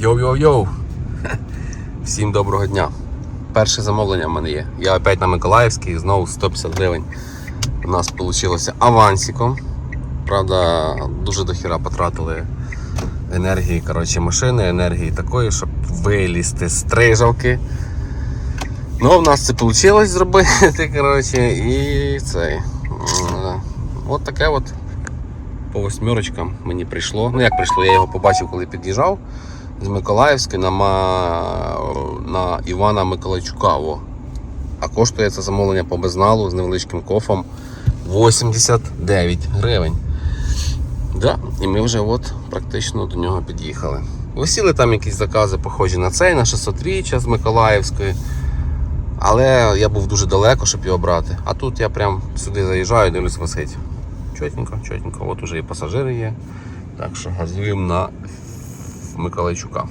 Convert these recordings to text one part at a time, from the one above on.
Йоу-йоу-йоу! Всім доброго дня! Перше замовлення в мене є. Я опять на Миколаївській, знову 150 гривень. У нас вийшло авансиком. Правда, дуже дохіра потратили енергії коротше, машини, енергії такої, щоб вилізти з трижавки. Ну, в нас це вийшло зробити. коротше, І цей. От таке от по восьмерочкам мені прийшло. Ну як прийшло, я його побачив, коли під'їжджав з Миколаївської на, на Івана Миколайчука. А коштує це замовлення по безналу з невеличким кофом 89 гривень. Да, і ми вже от практично до нього під'їхали. Висіли там якісь закази, похожі на цей, на 600-річчя з Миколаївської. Але я був дуже далеко, щоб його брати. А тут я прям сюди заїжджаю, і дивлюсь висить. Чотенько, чотенько. От уже і пасажири є. Так що газуємо на Миколайчука.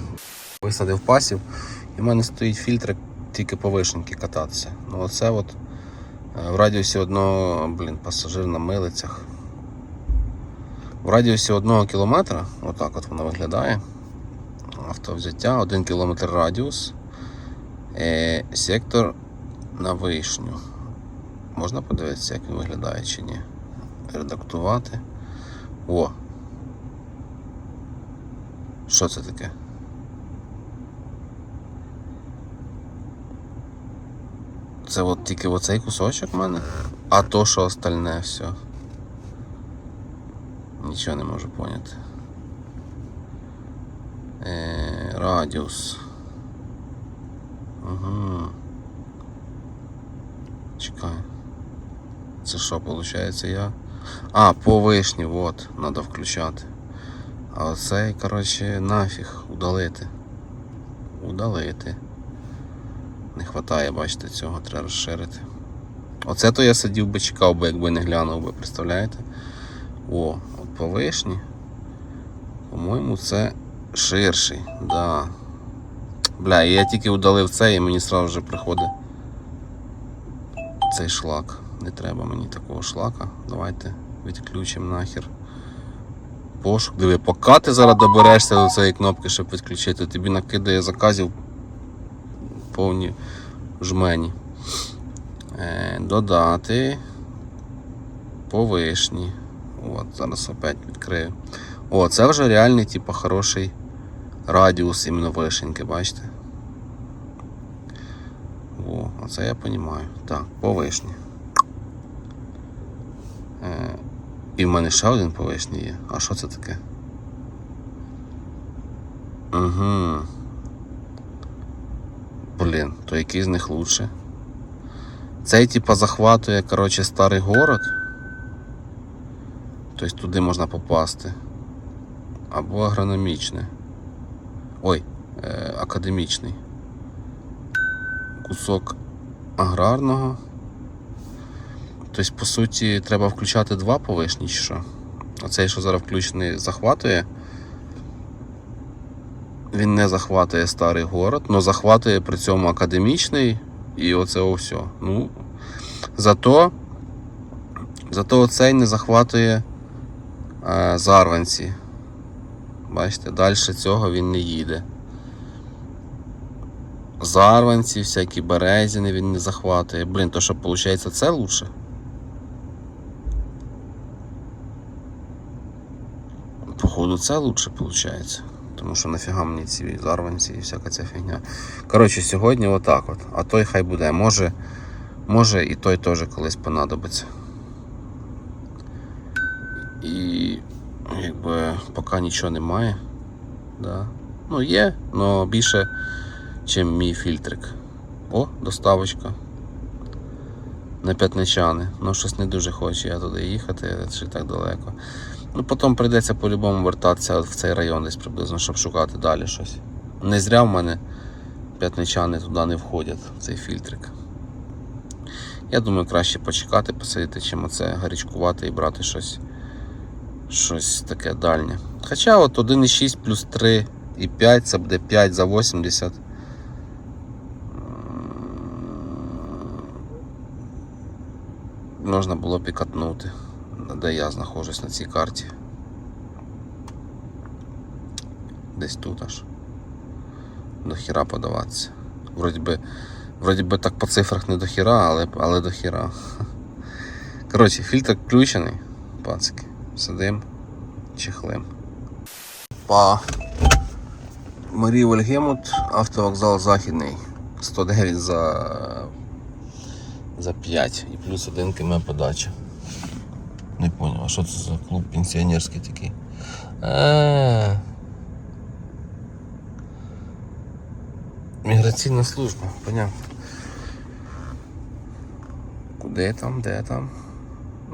Висадив пасів, і в мене стоїть фільтр тільки по вишеньки кататися. Ну оце от е, в радіусі одного, блін, пасажир на милицях. В радіусі одного кілометра, отак от воно виглядає. Автовзяття, один кілометр радіус. Е, сектор на вишню. Можна подивитися, як він виглядає чи ні. Редактувати. О. Що це таке? Це от тільки оцей кусочок в мене? А то що остальне все. Нічого не можу поняти. Е, радіус. Угу. Чекай. Це що, виходить я? А, по вишні, от, треба включати. А оцей, коротше, нафіг, удалити. Удалити. Не вистачає, бачите, цього треба розширити. Оце то я сидів би чекав би, якби не глянув би, представляєте? О, от по вишні. По-моєму, це ширший, да. Бля, я тільки удалив це і мені сразу вже приходить цей шлак. Не треба мені такого шлака. Давайте відключимо нахер. Пошук. Диви, поки ти зараз доберешся до цієї кнопки, щоб відключити, тобі накидає заказів повні жмені. Е, додати по вишні. От, зараз опять відкрию. О, це вже реальний, типу, хороший радіус іменно вишеньки, бачите? О, оце я розумію. Так, по вишні. Е, і в мене ще один по є. А що це таке? Угу. Блін, то який з них лучше? Цей типа захватує, коротше, старий город. Тобто туди можна попасти. Або агрономічне. Ой, е, академічний. Кусок аграрного. Тобто, по суті, треба включати два повишні чи що. Оцей, що зараз включений, захватує. Він не захватує старий город, але захватує при цьому академічний і оце все. Ну, зато, зато оцей не захватує е, зарванці. Бачите, далі цього він не їде. Зарванці, всякі березіни він не захватує. Блін, то що виходить це лучше? Походу це лучше виходить. Тому що нафіга мені ці зарванці і всяка ця фігня. Коротше, сьогодні отак от. А той хай буде. Може, може і той теж колись понадобиться. І якби поки нічого немає. Да. Ну є, але більше, ніж мій фільтрик. О, доставочка. На п'ятничани. Ну щось не дуже хочу я туди їхати, чи так далеко. Ну потім прийдеться по-любому вертатися в цей район десь приблизно, щоб шукати далі щось. Не зря в мене п'ятничани туди не входять, в цей фільтрик. Я думаю, краще почекати, посидіти, чим оце гарячкувати і брати щось щось таке дальнє. Хоча от 1,6 плюс 3,5 це буде 5 за 80. Можна було пікатнути, де я знаходжусь на цій карті. Десь тут аж. до хіра подаватися. Вроді би, вроді би так по цифрах не до хіра, але, але до хіра. Коротше, фільтр включений, пацики. Сидим, чехлим. Па Марії Вольгемут, автовокзал Західний. 109 за, за 5 і плюс один км подача. Не понял, а що це за клуб пенсіонерський такий? А. Міграційна служба, понятно. Куди там, де там?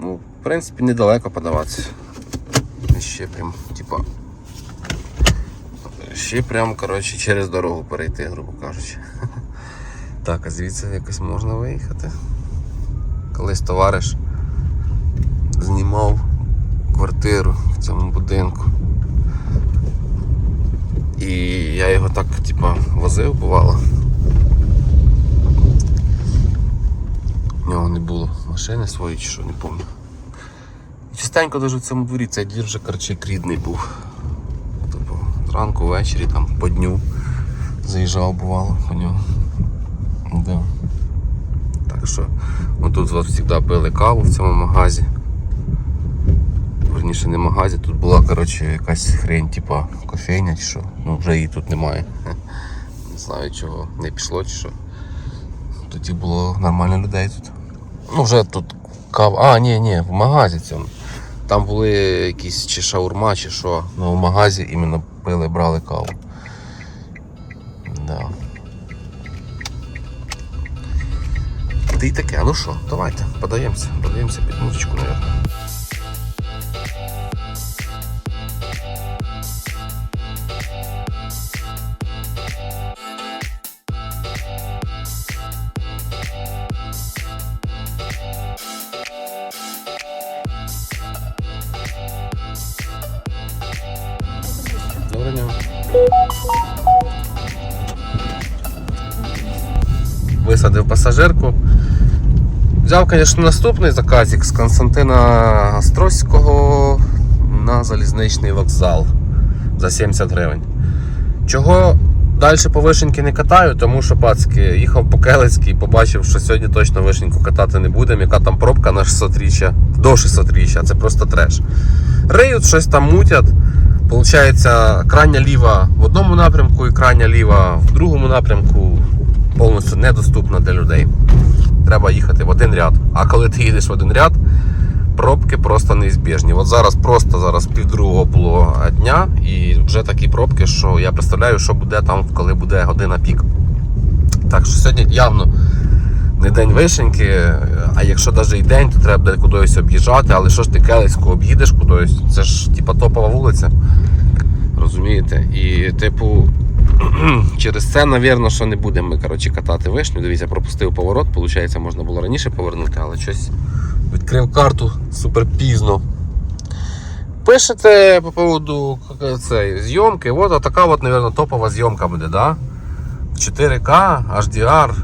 Ну, в принципі, недалеко подаватися. Ще прям, типа. Ще прям, коротше, через дорогу перейти, грубо кажучи. Так, а звідси якось можна виїхати. Колись товариш знімав квартиру в цьому будинку. І я його так, типа, возив, бувало. У нього не було машини своєї чи що, не пам'ятаю. Частенько дуже в цьому дворі цей двір вже коротше, як рідний був. Тобто зранку, ввечері, там по дню заїжджав, бувало по нього. Да. Так що отут от завжди пили каву в цьому магазі. Верніше не магазі, тут була коротше, якась хрень, типа кофейня чи що. Ну вже її тут немає. Не знаю чого, не пішло чи що. Тоді було нормально людей тут. Ну вже тут кава. А, ні, ні, в магазі цьому. Там були якісь чи шаурма, чи що. Ну в магазі іменно пили, брали каву. Да. Й таке, ну що, давайте, подаємося, подаємося під музичку, мабуть. Висадив пасажирку. Взяв, звісно, наступний заказик з Константина Острозького на залізничний вокзал за 70 гривень. Чого далі по вишеньки не катаю, тому що пацки їхав по Келецькій, побачив, що сьогодні точно вишеньку катати не будемо, яка там пробка на 600 річчя, до 600 річчя, це просто треш. Риють, щось там мутять. Получається, крайня ліва в одному напрямку і крайня ліва в другому напрямку повністю недоступна для людей. Треба їхати в один ряд. А коли ти їдеш в один ряд, пробки просто неізбіжні. От зараз просто зараз півдругого було дня, і вже такі пробки, що я представляю, що буде там, коли буде година пік. Так що сьогодні явно не день вишеньки, а якщо навіть і день, то треба кудись об'їжджати, але що ж ти Келецьку об'їдеш кудись? Це ж типа топова вулиця. Розумієте? І типу. Через це, напевно, що не будемо ми коротше, катати вишню. Дивіться, пропустив поворот, виходить, можна було раніше повернути, але щось відкрив карту супер пізно. Пишете по поводу цієї зйомки, от така от, мабуть, топова зйомка буде, да? 4К, HDR, е,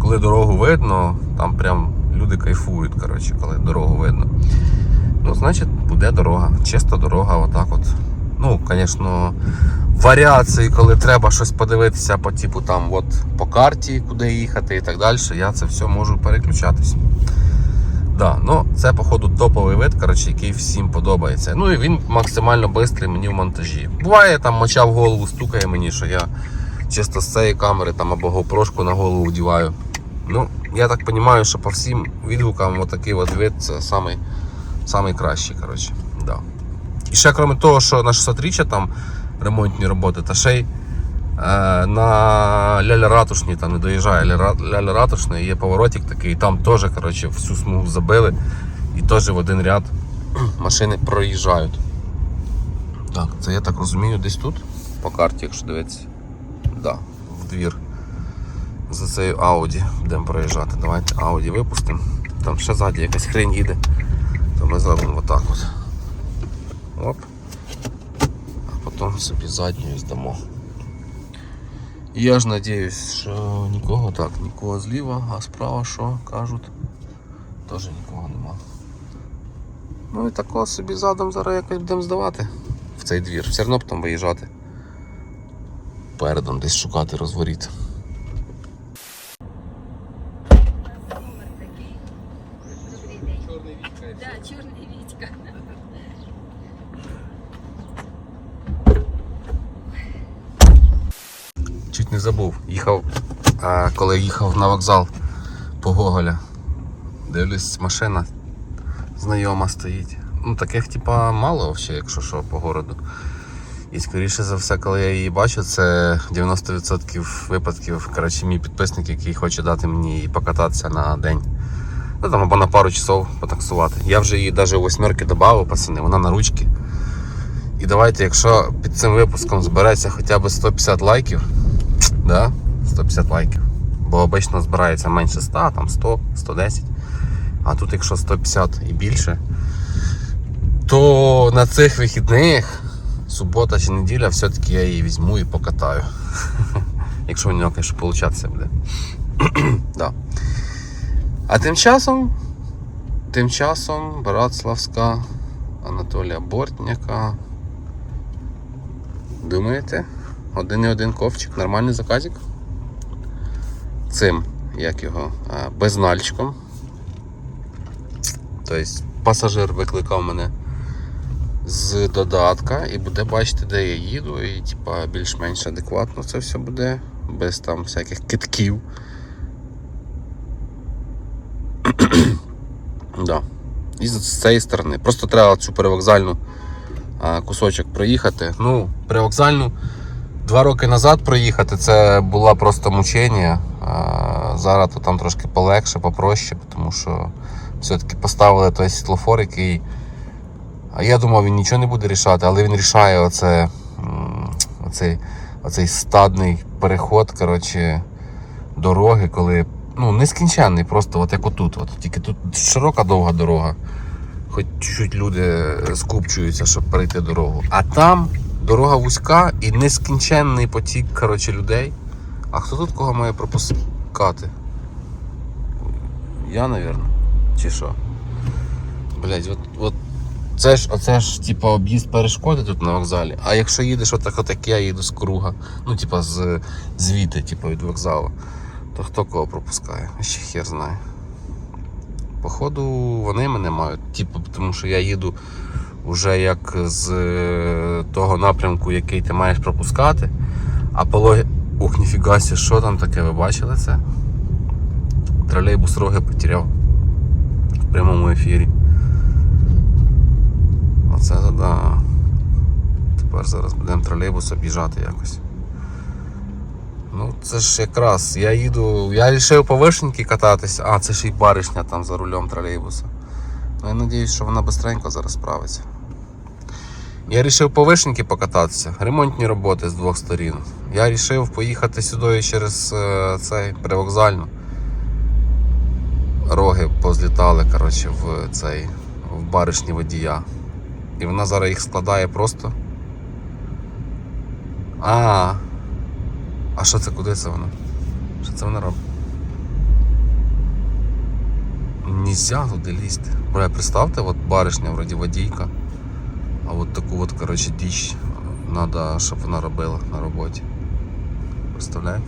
коли дорогу видно, там прям люди кайфують, коротше, коли дорогу видно. Ну, значить, буде дорога. Чиста дорога, отак от. Ну, звісно, варіації, коли треба щось подивитися по типу там, от по карті, куди їхати і так далі, я це все можу переключатись. Да, ну це, походу, топовий вид, коротше, який всім подобається. Ну і він максимально швидкий мені в монтажі. Буває, там моча в голову стукає мені, що я чисто з цієї камери там або GoPro на голову вдіваю. Ну, я так розумію, що по всім відгукам отакий от вид це самий, самий кращий. Коротше. Да. І ще крім того, що на 600 річчя там ремонтні роботи, та ще й е, на Ляля Ратушні там не доїжджає Ляля Ратушна, є поворотик такий, там теж коротше, всю смугу забили і теж в один ряд машини проїжджають. Так, це я так розумію, десь тут по карті, якщо дивитися. Да, в двір. За цією Audi будемо проїжджати. Давайте Audi випустимо. Там ще ззаді якась хрень їде. То ми зробимо отак от. Оп. А потім собі задньою здамо. І я ж надіюсь, що нікого так, нікого зліва, а справа що кажуть, теж нікого нема. Ну і тако собі задом зараз якось будемо здавати в цей двір. Все одно потім виїжджати. передом десь шукати розворіт. Номер такий. Добрий день. Чорний вітка. Да, чорний Вітька. Чуть не забув. Їхав, а, коли їхав на вокзал по Гоголя. Дивлюсь, машина знайома стоїть. Ну, таких типа мало взагалі, якщо що, по городу. І скоріше за все, коли я її бачу, це 90% випадків. Коротше, мій підписник, який хоче дати мені покататися на день. Ну там або на пару часов потаксувати. Я вже її навіть у восьмерки додав, пацани, вона на ручки. І давайте, якщо під цим випуском збереться хоча б 150 лайків, да? 150 лайків. Бо обично збирається менше 100, там 100, 110. А тут, якщо 150 і більше, то на цих вихідних, субота чи неділя, все-таки я її візьму і покатаю. Якщо в нього, звісно, получатися буде. да. А тим часом, тим часом Братславська Анатолія Бортняка. Думаєте? Один і один ковчик, нормальний заказик? Цим, як його, безнальчиком. Тобто пасажир викликав мене з додатка і буде бачити, де я їду, і типа більш-менш адекватно це все буде, без там всяких китків. да. І з цієї сторони. Просто треба цю перевокзальну кусочок проїхати. Ну, перевокзальну два роки назад проїхати це було просто мучення. Зараз то там трошки полегше, попроще, тому що все-таки поставили той світлофор, який. Я думав, він нічого не буде рішати, але він рішає оце, оцей, оцей стадний переход коротше, дороги, коли ну, нескінченний, просто от як отут. От, тільки тут широка довга дорога. Хоч чуть-чуть люди скупчуються, щоб перейти дорогу. А там дорога вузька і нескінченний потік коротше, людей. А хто тут кого має пропускати? Я, напевно. Чи що? Блять, от, от це ж, оце ж, типа, об'їзд перешкоди тут на вокзалі. А якщо їдеш отак, отак я їду з круга, ну, типа, з звідти, типа, від вокзалу, то хто кого пропускає? Ще хер знає. Походу, вони мене мають, типу, тому що я їду вже як з е, того напрямку, який ти маєш пропускати. А по. Ух, ніфіга сі, що там таке, ви бачили це? Тролейбус роги потеряв в прямому ефірі. Оце да. Тепер зараз будемо тролейбус об'їжджати якось. Ну, це ж якраз, я їду, я вирішив по вишеньки кататись, а це ж і баришня там за рулем тролейбуса. Ну я сподіваюся, що вона швидко зараз справиться. Я вирішив по вишеньки покататися, ремонтні роботи з двох сторін. Я вирішив поїхати сюди через е, цей привокзальну. Роги позлітали коротше, в цей в баришні водія. І вона зараз їх складає просто. А, а що це куди це вона? Що це вона робить? Нельзя туди лізти. Бля, представте, от баришня вроді водійка. А от таку от, коротше, діч треба, щоб вона робила на роботі. Представляєте?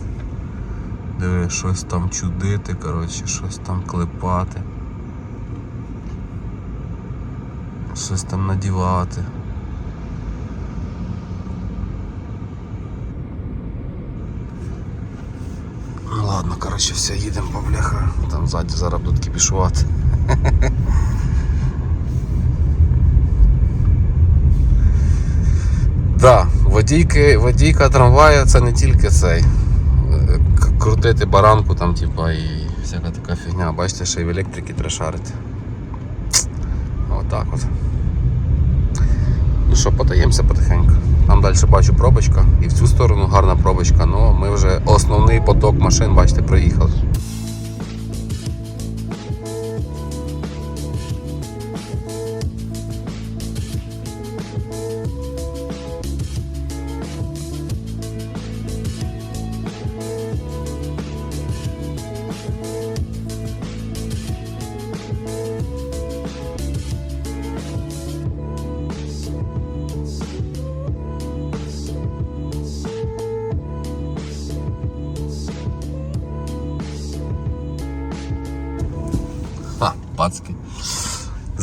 Диви, щось там чудити, коротше, щось там клепати. Щось там надівати. Ну ладно, коротше, все, їдемо по бляха. Там ззаді зараз будуть. Да, водійки, водійка трамвая це не тільки цей. е, Крутити баранку там, типа, і всяка така фігня. Бачите, ще й в електрики треба шарити. Отак от. Ну що, подаємося потихеньку. Там далі бачу пробочка, і в цю сторону гарна пробочка, але ми вже основний поток машин, бачите, проїхали.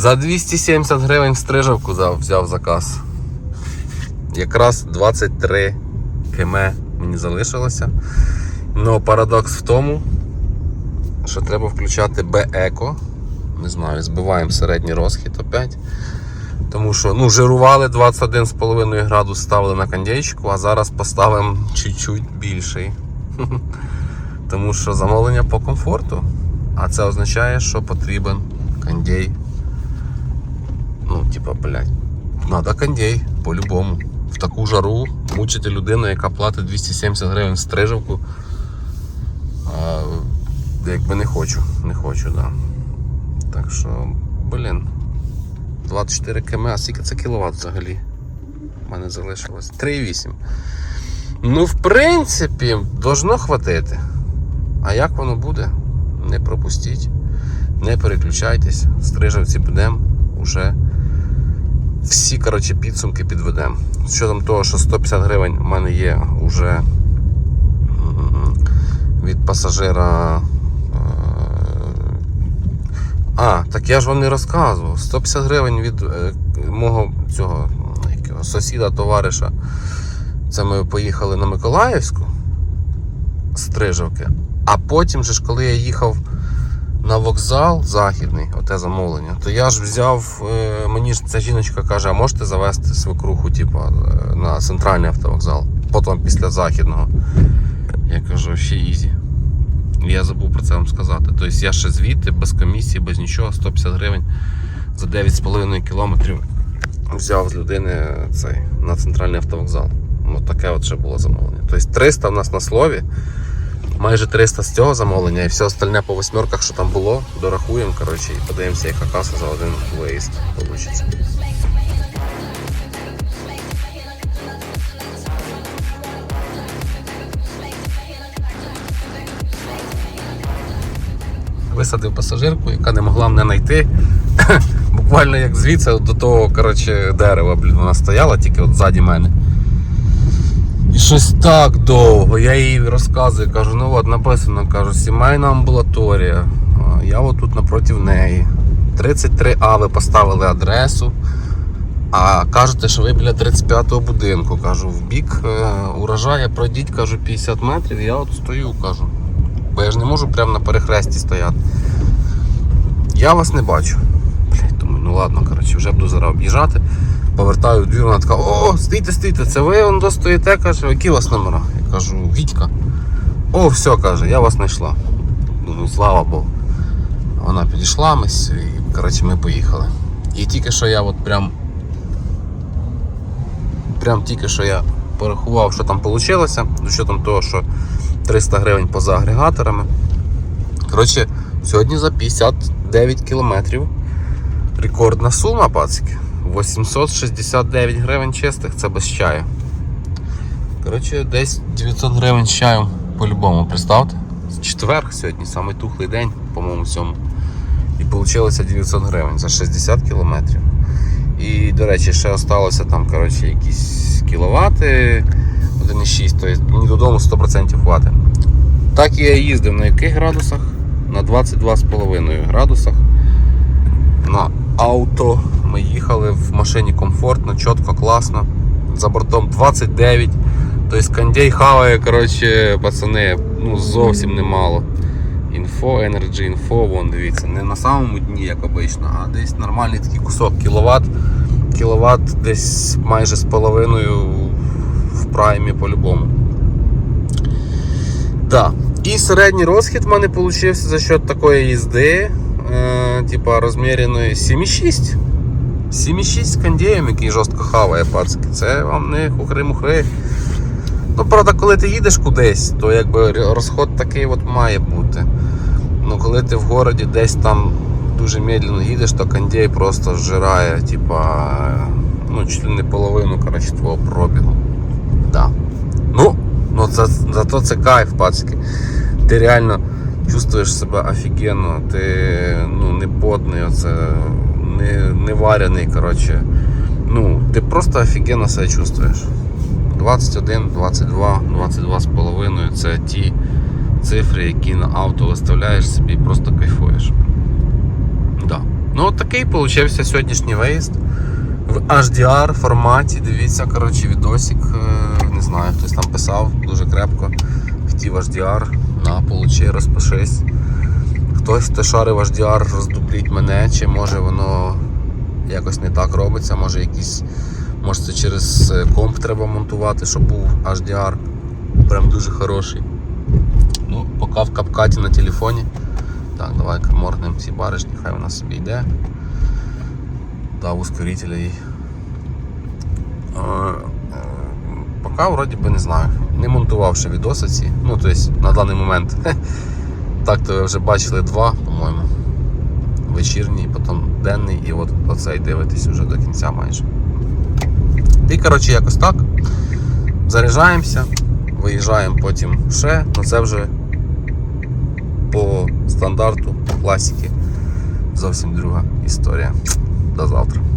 За 270 гривень стрижавку взяв заказ. Якраз 23 км мені залишилося. Ну, парадокс в тому, що треба включати Б-Еко. Не знаю, збиваємо середній розхід опять. Тому що ну, жирували 21,5 градус ставили на кондейчику, а зараз поставимо чуть-чуть більший. Тому що замовлення по комфорту. А це означає, що потрібен кондей. Ну, типа, блядь, надо кондей по-любому. В таку жару мучити людину, яка платить 270 гривень стрижавку. А, якби не хочу, не хочу, да. Так що, блін. 24 км, а скільки це кіловат взагалі? У мене залишилось 3,8. Ну, в принципі, должно хватити. А як воно буде? Не пропустіть. Не переключайтесь. Стрижавці будемо уже всі коротше, підсумки підведемо. З там того, що 150 гривень у мене є вже від пасажира. е, А, так я ж вам не розказував. 150 гривень від е, мого цього якого, сусіда, товариша. Це ми поїхали на Миколаївську з Стрижавки. А потім, же ж, коли я їхав на вокзал західний, оте замовлення, то я ж взяв, е, мені ж ця жіночка каже, а можете завести свекруху, типу, е, на центральний автовокзал, потім після західного. Я кажу, ще ізі. Я забув про це вам сказати. Тобто я ще звідти, без комісії, без нічого, 150 гривень за 9,5 кілометрів взяв з людини цей, на центральний автовокзал. От таке от ще було замовлення. Тобто 300 в нас на слові, майже 300 з цього замовлення, і все остальне по восьмерках, що там було, дорахуємо коротше, і подивимося, яка каса за один виїзд вийде. Висадив пасажирку, яка не могла мене знайти. Буквально як звідси до того коротше, дерева, блін, вона стояла тільки от ззаді мене. Щось так довго. Я їй розказую, кажу, ну от написано, кажу, сімейна амбулаторія. Я от тут напроти неї. 33А ви поставили адресу. А кажете, що ви біля 35-го будинку. Кажу, в бік е, урожая пройдіть, кажу, 50 метрів, я от стою, кажу. Бо я ж не можу прямо на перехресті стояти. Я вас не бачу. Блять, думаю, ну ладно, коротше, вже буду зараз об'їжджати. Повертаю двір, вона така, о, стійте, стійте, це ви он достоїте, каже, які у вас номера? Я кажу, Вітька. О, все, каже, я вас знайшла. Думаю, слава Богу. Вона підійшла, ми, і, коротше, ми поїхали. І тільки що я от прям. Прям тільки що я порахував, що там вийшло, з учетом того, що 300 гривень поза агрегаторами. Коротше, сьогодні за 59 кілометрів рекордна сума, пацики. 869 гривень чистих, це без чаю. Коротше, десь 900 гривень з чаєм по-любому, представте. Четверг сьогодні, самий тухлий день, по-моєму, цьому. І вийшло 900 гривень за 60 кілометрів. І, до речі, ще залишилося там коротше, якісь кіловати 1,6, тобто мені додому 100% хватить. Так я їздив на яких градусах? На 22,5 градусах. На авто ми їхали в машині комфортно, чітко, класно. За бортом 29. Тобто кондей хаває, коротше, пацани, ну зовсім немало. Інфо, Energy інфо, вон дивіться, не на самому дні, як обично, а десь нормальний такий кусок кіловат. Кіловат десь майже з половиною в праймі по-любому. Да. І середній розхід в мене вийшов за счет такої їзди, е, типа розміреної 7,6. 7,6 з кондеєм, який жорстко хаває пацки. Це вам не хухри-мухри. Ну, правда, коли ти їдеш кудись, то якби розход такий от має бути. Ну, коли ти в городі десь там дуже медленно їдеш, то кондей просто зжирає, типа, ну, чуть не половину коротше, твого пробігу. Да. Ну, ну за, зато це кайф, пацки. Ти реально чувствуєш себе офігенно, ти ну, не потний, оце, не, не варений, коротше. Ну, ти просто офігенно себе чувствуєш. 21, 22, 22 з половиною це ті цифри, які на авто виставляєш собі і просто кайфуєш. Да. Ну, от такий получився сьогоднішній виїзд. В HDR форматі. Дивіться, коротше, відосик. е, Не знаю, хтось там писав дуже крепко. Хотів HDR. На, получи, розпишись. Хтось, хто шарив HDR, роздупліть мене, чи може воно якось не так робиться, може якийсь. Може це через е, комп треба монтувати, щоб був HDR. Прям дуже хороший. Ну, поки в капкаті на телефоні. Так, давай моргнемо ці баришні, хай вона собі йде. Дав ускорителя їй. Поки вроді би не знаю. Не монтував ще відоси ці. Ну, тобто на даний момент. Так, то ви вже бачили два, по-моєму. Вечірній, потім денний і от оцей дивитесь вже до кінця майже. І коротше якось так. Заряджаємося, виїжджаємо потім ще, але це вже по стандарту класики. Зовсім друга історія. До завтра.